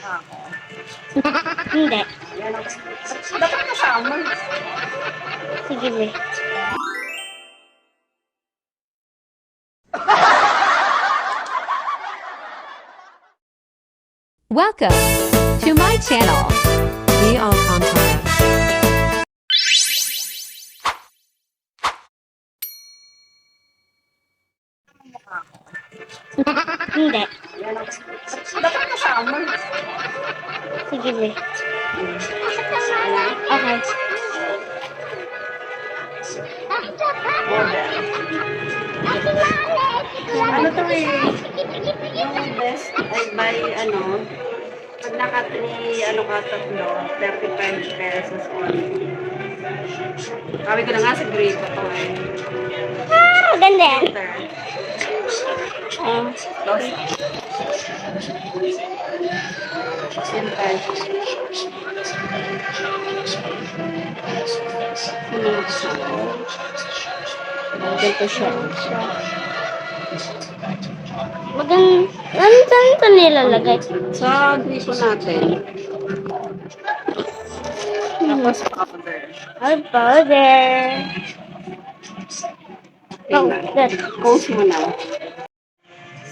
mukha ko. Hindi. Dapat kasama. Sige, be. Welcome to my channel. We all contact. Hindi. Yan ang... Dapat kasama. Sige, be. Okay. Model. Ano to eh? Yung best ay by ano, pag naka three, ano ka tatlo, 35 pesos only. Sabi ko na nga sa grade ko to eh. Ah, maganda yan. Filter. Ah, Dos. Filter. Ganito siya. maganda. Ano saan ito nilalagay? Sa gripo natin. Tapos powder. Ay, powder. Oh, good. Close mo na.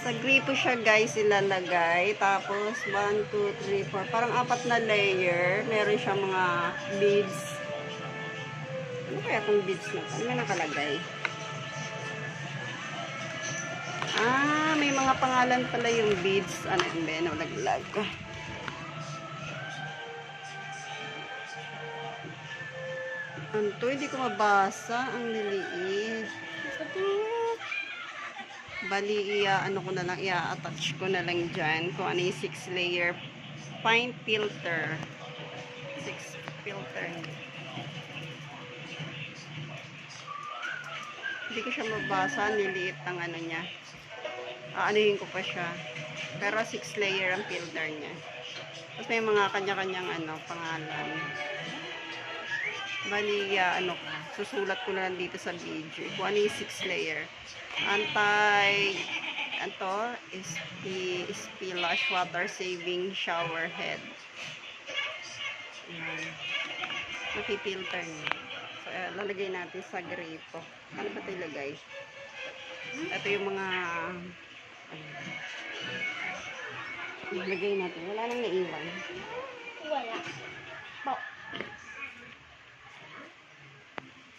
Sa gripo siya guys ilalagay. Tapos 1, 2, 3, 4. Parang apat na layer. Meron siyang mga beads. Ano kaya itong beads na ito? Ano nakalagay? Ah, may mga pangalan pala yung beads. Ano yun ba? Nalaglag. Ano to? Hindi ko mabasa. Ang liliit. Bali, iya, ano ko na lang, i-attach ko na lang dyan kung ano yung 6 layer pine filter. 6 filter. Hindi ko siya mabasa, niliit ang ano niya. Aanuhin ko pa siya. Pero 6 layer ang filter niya. Tapos may mga kanya-kanyang ano, pangalan. Bali, ah, ano ko, susulat ko na lang dito sa video. Kung ano yung 6 layer. Anti, ano is the splash water saving shower head. Ayan. Makipilter niya. So, eh, lalagay natin sa gripo. Ano ba ito ilagay? Ito yung mga ano, ilagay natin. Wala nang naiwan. Wala. Po.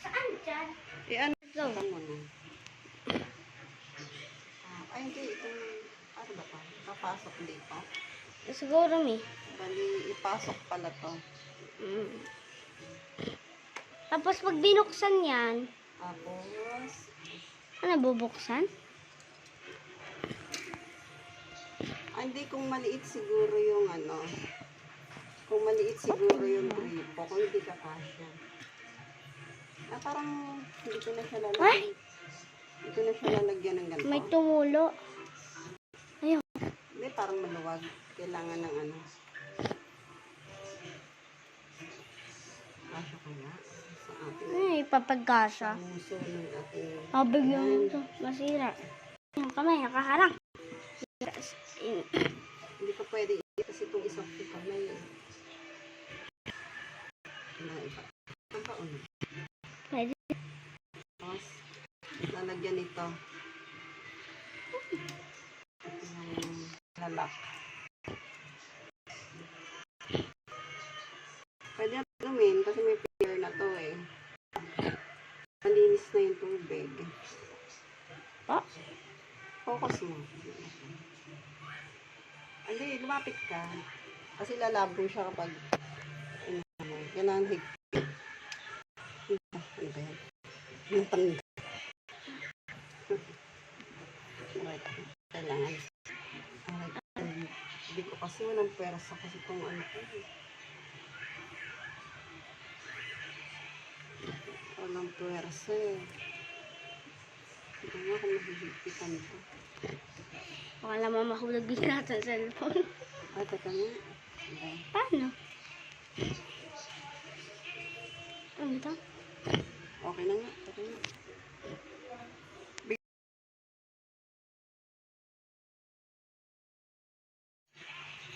Saan dyan? Eh, ano? Go. Ito muna. Ah, ay, hindi. Itong, ano ba to? Papasok dito. Siguro, mi. Bali, ipasok pala to. Mm. Tapos, pag binuksan yan, Tapos, ano, bubuksan? ah, hindi, kung maliit siguro yung ano, kung maliit siguro yung gripo, kung hindi ka kasya. Ah, parang, hindi ko na siya lalagyan. Hindi ko na siya lalagyan ng ganito. May tumulo. Ayun. Hindi, parang maluwag. Kailangan ng ano. Kasya kaya sa ating Ay, papagkasa. puso ng ating Mabig yung ito. Masira. Yung kamay, nakaharang. Hindi ko pwede kasi itong isang ko na yun. Na iba. Ang kauna. Pwede. Tapos, lalagyan nito. Yung lalak. Pwede na gawin kasi may pier na to eh. Malinis na yung tubig. Pa? Focus mo. Hindi, lumapit ka. Kasi lalabo siya kapag ano, kailangan higpit. Ano ba yan? Yung tanda. Hindi ko kasi walang pwersa kasi kung ano ko. Walang pwersa eh. Hindi nga kung mahihigpitan to. Baka naman mahulog din natin sa cellphone. Ah, teka nga. Okay. Paano? Ano ito? Okay na nga. Teka nga.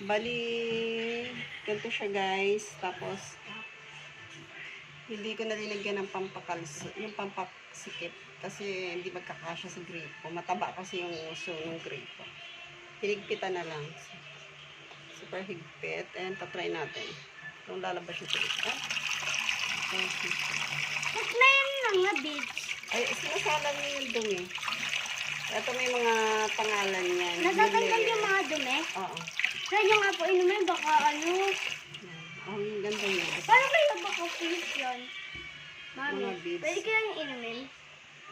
Bali, ganito siya guys. Tapos, hindi ko nalilagyan ng pampakalso, yung pampasikip. Kasi hindi magkakasya sa gripo. Mataba kasi yung uso ng gripo. Hinigpitan na lang. Super higpit. And tatry natin. Kung lalabas yung okay. Ba't mayroon lang nga beads? Ay, sinasalang niyo yung dumi. Ito may mga pangalan yan. Mili. yung mga dumi. Oo. Kaya nyo nga po inumin, baka ano. Yan. Ang ganda niya. Paano kaya baka please yun? Mami, Mga pwede kaya yung inumin?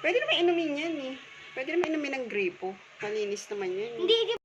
Pwede naman inumin yan eh. Pwede naman inumin ng gripo. Malinis naman yan. eh. Hindi,